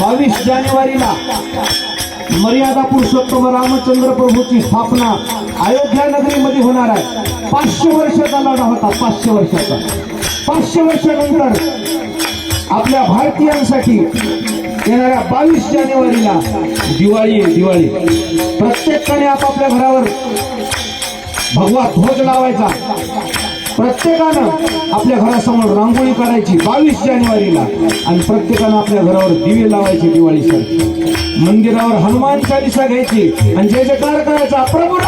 बावीस जानेवारीला मर्यादा पुरुषोत्तम रामचंद्र प्रभूची स्थापना अयोध्या नगरीमध्ये होणार आहे. पाचशे वर्षाचा लढा होता पाचशे वर्षाचा. पाचशे वर्षानंतर आपल्या भारतीयांसाठी येणाऱ्या बावीस जानेवारीला दिवाळी आहे दिवाळी. प्रत्येकाने आपापल्या घरावर भगवा ध्वज लावायचा. प्रत्येकानं आपल्या घरासमोर रांगोळी काढायची बावीस जानेवारीला आणि प्रत्येकानं आपल्या घरावर दिवे लावायचे दिवाळीसाठी मंदिरावर हनुमान चालिसा घ्यायची आणि जय जयकार करायचा प्रभू